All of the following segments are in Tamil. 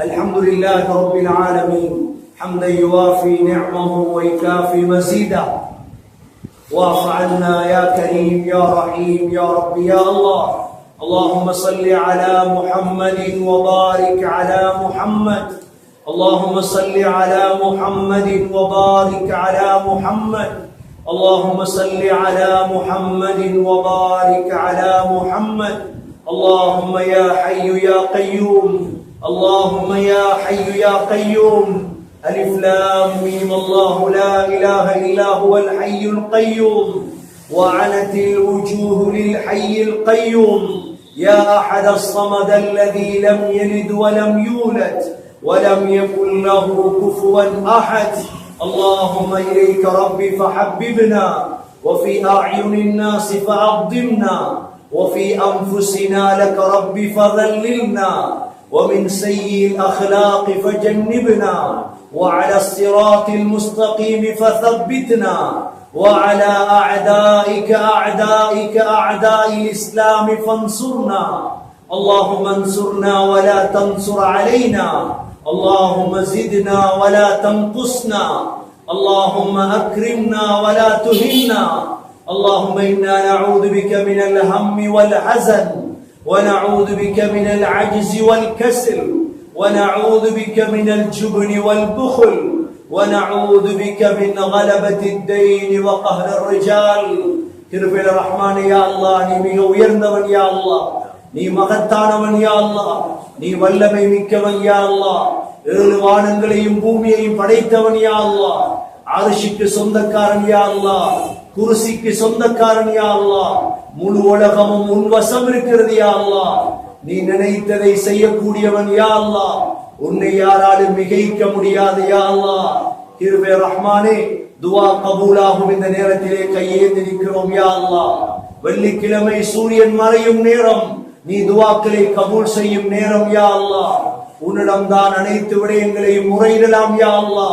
الحمد لله رب العالمين. حمدا يوافي نعمه ويكافي مزيدا واعف عنا يا كريم يا رحيم يا رب يا الله. اللهم صل على محمد وبارك على محمد. اللهم صل على محمد وبارك على محمد. اللهم صل على محمد وبارك على محمد. اللهم يا حي يا قيوم. اللهم يا حي يا قيوم. ألف لام ميم. الله لا إله إلا هو الحي القيوم. وعنت الوجوه للحي القيوم. يا أحد الصمد الذي لم يلد ولم يولد ولم يكن له كفوا أحد. اللهم إليك ربي فحببنا وفي أعين الناس فعظمنا وفي أنفسنا لك ربي فذللنا. ومن سيء الأخلاق فجنبنا وعلى الصراط المستقيم فثبتنا وعلى أعدائك أعدائك أعداء الإسلام فانصرنا. اللهم انصرنا ولا تنصر علينا. اللهم زدنا ولا تنقصنا. اللهم أكرمنا ولا تهنا. اللهم إنا نعوذ بك من الهم والحزن. ونعوذ بك من العجز والكسل ونعوذ بك من الجبن والبخل ونعوذ بك من غلبة الدين وقهر الرجال கிருபையில ரஹ்மானே யா அல்லாஹ் நீ மிக உயர்ந்தவன் யா அல்லாஹ் நீ மகத்தானவன் யா அல்லாஹ் நீ வல்லமை மிக்கவன் யா அல்லாஹ் ஏழு வானங்களையும் பூமியையும் படைத்தவன் யா அல்லாஹ் அரிசிக்கு சொந்தக்காரன் யா அல்லா குருசிக்கு சொந்தக்காரன் யா அல்லா முழு உலகமும் உன்வசம் இருக்கிறது யா அல்லா நீ நினைத்ததை செய்யக்கூடியவன் யா அல்லா உன்னை யாராலும் மிகைக்க முடியாது யா அல்லா கிருபை ரஹ்மானே துவா கபூலாகும் இந்த நேரத்திலே கையேந்தி நிற்கிறோம் யா அல்லாஹ். வெள்ளிக்கிழமை சூரியன் மறையும் நேரம் நீ துவாக்களை கபூல் செய்யும் நேரம் யா அல்லா உன்னிடம் தான் அனைத்து விடயங்களையும் முறையிடலாம் யா அல்லா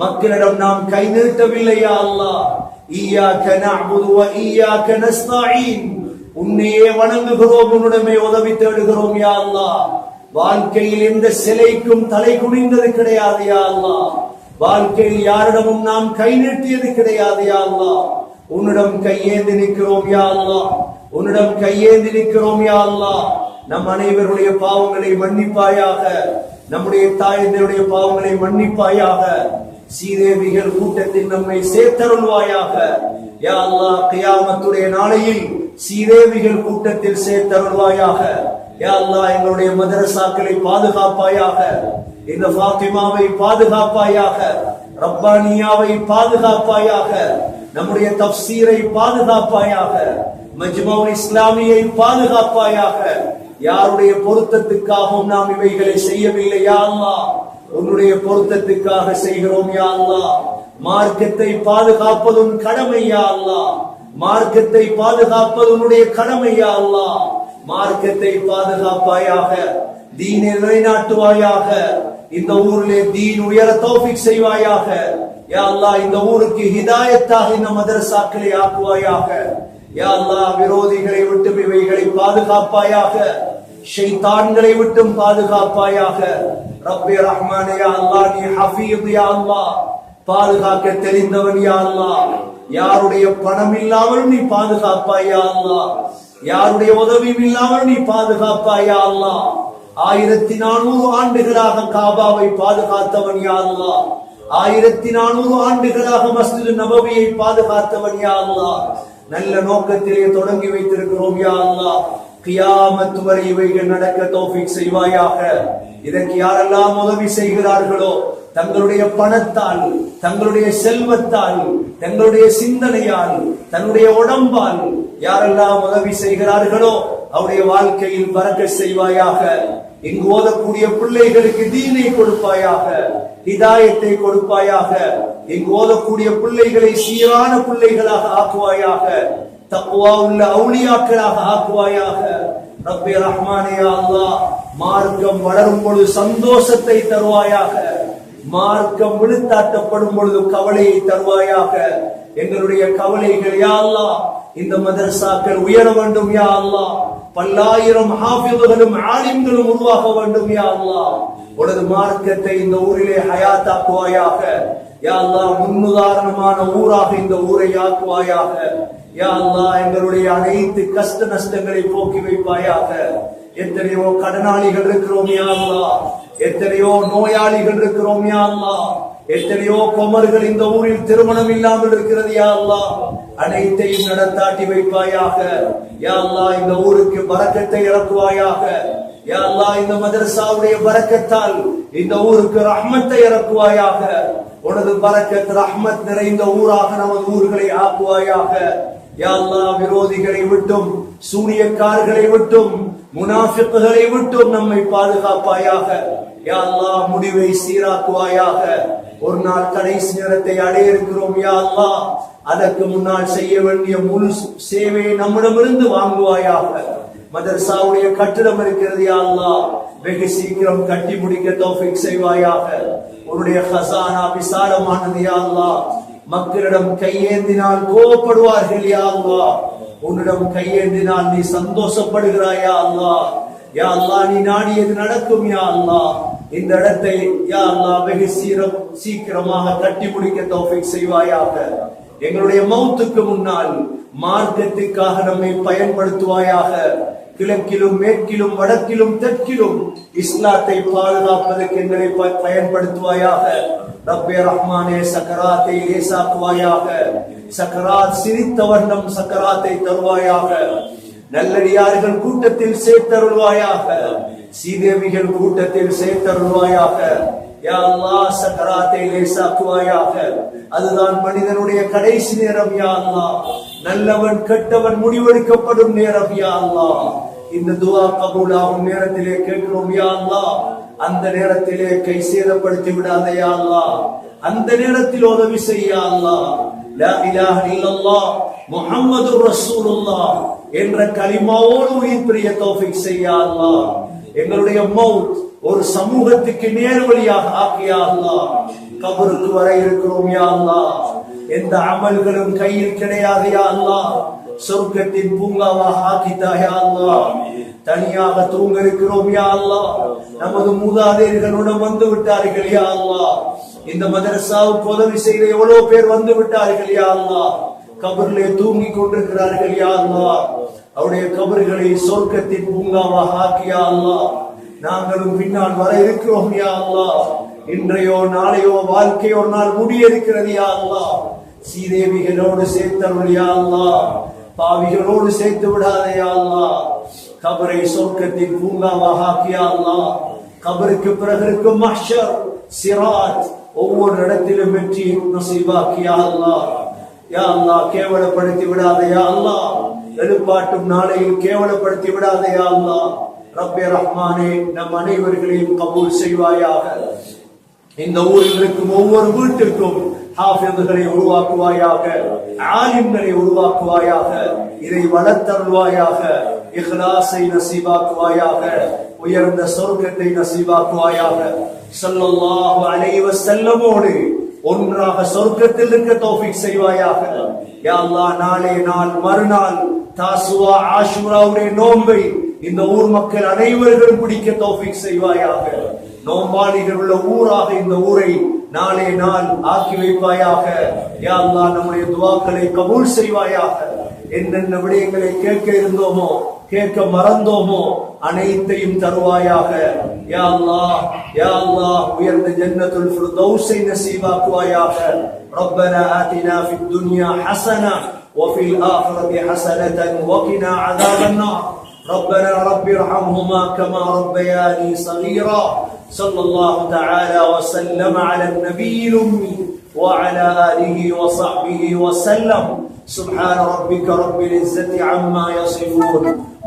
மக்களிடம் நாம் கை நிறுத்தவில்லை அல்லா ஈயாக்க நஅபுது ஈயாக்க நஸ்தாயின் உன்னையே வணங்குகிறோம் உன்னுடமே உதவி தேடுகிறோம் யா அல்லா வாழ்க்கையில் எந்த சிலைக்கும் தலை குனிந்தது கிடையாது யா அல்லா வாழ்க்கையில் யாரிடமும் நாம் கை நீட்டியது கிடையாது யா அல்லா உன்னிடம் கையேந்தி நிற்கிறோம் யா அல்லா உன்னிடம் கையேந்தி நிற்கிறோம் யா அல்லா நம் அனைவருடைய பாவங்களை மன்னிப்பாயாக. நம்முடைய தாயந்தருடைய பாவங்களை மன்னிப்பாயாக. சீதேவிகள் கூட்டத்தில் நம்மை சேர்த்தருள்வாயாக. யா அல்லா கியாமத்துடைய நாளையில் சீதேவிகள் கூட்டத்தில் சேர்த்தருள்வாயாக. யா அல்லா எங்களுடைய மதரசாக்களை பாதுகாப்பாயாக. இந்த ஃபாத்திமாவை பாதுகாப்பாயாக. ரப்பானியாவை பாதுகாப்பாயாக. நம்முடைய தப்சீரை பாதுகாப்பாயாக. மஜ்மவுல் இஸ்லாமியை பாதுகாப்பாயாக. யாருடைய பொருத்தத்துக்காகவும் நாம் இவைகளை செய்யவில்லை யா அல்லா உன்னுடைய பொருத்தத்துக்காக செய்கிறோம் யா அல்லாஹ். மார்க்கத்தை பாதுகாப்பதும் கடமை யா அல்லா மார்க்கத்தை பாதுகாப்பது உன்னுடைய கடமை யா அல்லா மார்க்கத்தை பாதுகாப்பாயாக தீனை நிலைநாட்டுவாயாக இந்த ஊரிலே தீன் உயர தௌஃபிக் செய்வாயாக யா அல்லாஹ் இந்த ஊருக்கு ஹிதாயத்தாக இந்த மதரசாக்களை ஆக்குவாயாக யா அல்லா விரோதிகளை விட்டு இவைகளை பாதுகாப்பாயாக ஷைத்தான்களை விட்டும் பாதுகாப்பாயாக ரப்பி ரஹ்மான் யா அல்லாஹ் நீ ஹஃபீத் யா அல்லாஹ். பாதுகாக்க தெரிந்தவன் யா அல்லாஹ். யாருடைய பணம் இல்லாமல் நீ பாதுகாப்பாய் யா அல்லாஹ். யாருடைய உதவியும் இல்லாமல் நீ பாதுகாப்பாய் யா அல்லாஹ். ஆயிரத்தி நானூறு ஆண்டுகளாக காபாவை பாதுகாத்தவன் யா அல்லாஹ். ஆயிரத்தி நானூறு ஆண்டுகளாக மஸ்ஜிது நபவியை பாதுகாத்தவன் யா அல்லாஹ். நல்ல நோக்கத்திலே தொடங்கி வைத்திருக்கிறோம் யா அல்லாஹ். கியாமத் வரை இவைகள் நடக்க தோஃபிக் செய்வாயாக. இதற்கு யாரெல்லாம் உதவி செய்கிறார்களோ தங்களுடைய பணத்தால் தங்களுடைய செல்வத்தால் தங்களுடைய சிந்தனையால் தன்னுடைய உடம்பால் யாரெல்லாம் உதவி செய்கிறார்களோ அவருடைய வாழ்க்கையில் பறக்க செய்வாயாக. இங்கு ஓதக்கூடிய பிள்ளைகளுக்கு தீனை கொடுப்பாயாக ஹிதாயத்தை கொடுப்பாயாக. இங்கு ஓதக்கூடிய பிள்ளைகளை சீரான பிள்ளைகளாக ஆக்குவாயாக. தக்குவா உள்ள அவுளியாக்களாக ஆக்குவாயாக. ரப்பி ரஹ்மானியா அல்லாஹ் மார்க்கம் வளரும் பொழுது சந்தோஷத்தை தருவாயாக. மார்க்கம் விழுத்தாட்டப்படும் பொழுது கவலையை தருவாயாக. எங்களுடைய கவலைகள் யா இந்த மதரசாக்கள் உயர வேண்டும் யா அல்லா பல்லாயிரம் ஹாஃபிதுகளும் ஆலிம்களும் உருவாக வேண்டும் யா அல்லா உனது மார்க்கத்தை இந்த ஊரிலே ஹயாத்தாக்குவாயாக. யா அல்லா முன்னுதாரணமான ஊராக இந்த ஊரை ஆக்குவாயாக. யா எங்களுடைய அனைத்து கஷ்ட நஷ்டங்களை போக்கி வைப்பாயாக. எத்தனையோ கடனாளிகள் இருக்கிறோம் யா எத்தனையோ நோயாளிகள் இருக்கிறோம் யா எத்தனையோ கொமர்கள் இந்த ஊரில் திருமணம் இல்லாமல் இருக்கிறது யா அனைத்தையும் நடத்தாட்டி வைப்பாயாக. யா இந்த ஊருக்கு பறக்கத்தை இறக்குவாயாக. யா இந்த மதரசாவுடைய பறக்கத்தால் இந்த ஊருக்கு ரஹ்மத்தை இறக்குவாயாக. உனது பரக்கத் ரஹ்மத் நிறைந்த ஊராக நமது ஊர்களை ஆக்குவாயாக. எல்லா விரோதிகளை விட்டும் சூனியக்காரர்களை விட்டும் முனாஃபிக்குகளை விட்டும் நம்மை பாதுகாப்பாயாக யா முடிவை சீராக்குவாயாக ஒரு நாள் கடைசி நேரத்தை அடைய இருக்கிறோம் யாழ்லா அதற்கு முன்னால் செய்ய வேண்டிய முழு சேவையை நம்மிடமிருந்து வாங்குவாயாக மதரசாவுடைய கட்டிடம் இருக்கிறது யாழ்லா வெகு சீக்கிரம் கட்டி முடிக்க தோஃபிக் செய்வாயாக உன்னுடைய ஹசானா விசாலமானது யாழ்லா மக்களிடம் கையேந்தினால் கோபப்படுவார்கள் யா அல்லாஹ். உன்னிடம் கையேந்தினால் நீ சந்தோஷப்படுகிறாயா அல்லா யா அல்லா நீ நாடியது நடக்கும் யா அல்லா இந்த இடத்தை யா அல்லா வெகு சீரம் சீக்கிரமாக கட்டி முடிக்க தௌஃபிக் செய்வாயாக. எங்களுடைய மௌத்துக்கு முன்னால் மார்க்கத்துக்காக நம்மை பயன்படுத்துவாயாக. கிழக்கிலும் மேற்கிலும் வடக்கிலும் தெற்கிலும் இஸ்லாத்தை பாதுகாப்பதற்கு எங்களை ப- பயன்படுத்துவாயாக. ரப்பே ரஹ்மானே சக்கராத்தை லேசாக்குவாயாக. சக்கராத் சிரித்த வண்ணம் சக்கராத்தை தருவாயாக. நல்லடியார்கள் கூட்டத்தில் சேர்த்தருள்வாயாக. சீதேவிகள் கூட்டத்தில் சேர்த்தருள்வாயாக. யா அல்லாஹ் சக்கராத்தை லேசாக்குவாயாக. அதுதான் மனிதனுடைய கடைசி நேரம் யா நல்லவன் கெட்டவன் முடிவெடுக்கப்படும் நேரம் யா இந்த துவா கபூலாகும் நேரத்திலே கேட்கிறோம் யா அந்த நேரத்திலே கை சேதப்படுத்தி விடாதே அந்த நேரத்தில் உதவி செய்ய லா இலாஹ இல்லல்லாஹ் முஹம்மதுர் ரசூலுல்லாஹ் என்ற கலிமாவோடு உயிர் பிரிய தௌஃபிக் செய்ய அல்லாஹ். எங்களுடைய மௌத் ஒரு சமூகத்துக்கு நேர்வழியாக ஆக்கியா அல்லாஹ். கபருக்கு வர இருக்கிறோம் யா அல்லாஹ். எந்த அமல்களும் கையில் கிடையாது யா அல்லாஹ். சொர்க்கத்தின் பூங்காவாக ஆக்கித்தா அல்லாஹ். தனியாக தூங்க இருக்கிறோம் யா அல்லாஹ் நமது மூதாதையர்களுடன் வந்து விட்டார்கள் யா அல்லாஹ் இந்த மதரசாவுக்கு உதவி செய்த எவ்வளவு பேர் வந்து விட்டார்கள் யா அல்லாஹ் கபரிலே தூங்கி கொண்டிருக்கிறார்கள் யா அல்லாஹ் அவருடைய கபர்களை சொர்க்கத்தின் பூங்காவாக ஆக்கியா அல்லாஹ் நாங்களும் பின்னால் வர இருக்கிறோம் யா அல்லாஹ் இன்றையோ நாளையோ வாழ்க்கையோ நாள் முடிய இருக்கிறது யா அல்லா. சீதேவிகளோடு சேர்த்தருள் யா பாவிகளோடு சேர்த்து விடாதே யா அல்லாஹ் கபரை சொர்க்கத்தின் பூங்காவாக ஆக்கியா அல்லா கபருக்கு பிறகு இருக்கும் மஹ்ஷர் சிராத் ஒவ்வொரு இடத்திலும் வெற்றி நசீபாக்கியா அல்லா யா அல்லா கேவலப்படுத்தி விடாத யா அல்லா எழுப்பாட்டும் நாளையில் கேவலப்படுத்தி விடாத யா அல்லாஹ். ரப்பே ரஹ்மானே நம் அனைவர்களையும் கபூல் செய்வாயாக. இந்த ஊரில் இருக்கும் ஒவ்வொரு வீட்டிற்கும் ஹாஃபிதுகளை உருவாக்குவாயாக ஆலிம்களை உருவாக்குவாயாக இதை வளர்த்தருள்வாயாக. இஹ்லாஸை நசீபாக்குவாயாக உயர்ந்த சொர்க்கத்தை நசீபாக்குவாயாக. சல்லல்லாஹு அலைஹி வஸல்லமோடு ஒன்றாக சொர்க்கத்தில் இருக்க தௌஃபிக் செய்வாயாக. யா அல்லாஹ் நாளே நாள் மறுநாள் தாசுவா ஆஷுராவுடைய நோன்பை இந்த ஊர் மக்கள் அனைவர்களும் பிடிக்க தௌஃபிக் செய்வாயாக. நோம்பாளிகள் உள்ள ஊராக இந்த ஊரை நாளே நாள் ஆக்கி வைப்பாயாக. யா அல்லாஹ் நம்முடைய துவாக்களை கபூல் செய்வாயாக. என்னென்ன விடயங்களை கேட்க இருந்தோமோ கேட்க மறந்தோமோ அனைத்தையும் தருவாயாக யா அல்லாஹ் யா அல்லாஹ் உயர்ந்த ஜன்னத்துல் ஃபிர்தௌஸை நசீபாக்குவாயாக ربنا آتنا في الدنيا حسنة وفي الآخرة حسنة وقنا عذاب النار ربنا رب ارحمهما كما ربياني صغيرا صلى الله تعالى وسلم على النبي الأمي وعلى آله وصحبه وسلم سبحان ربك رب العزة عما يصفون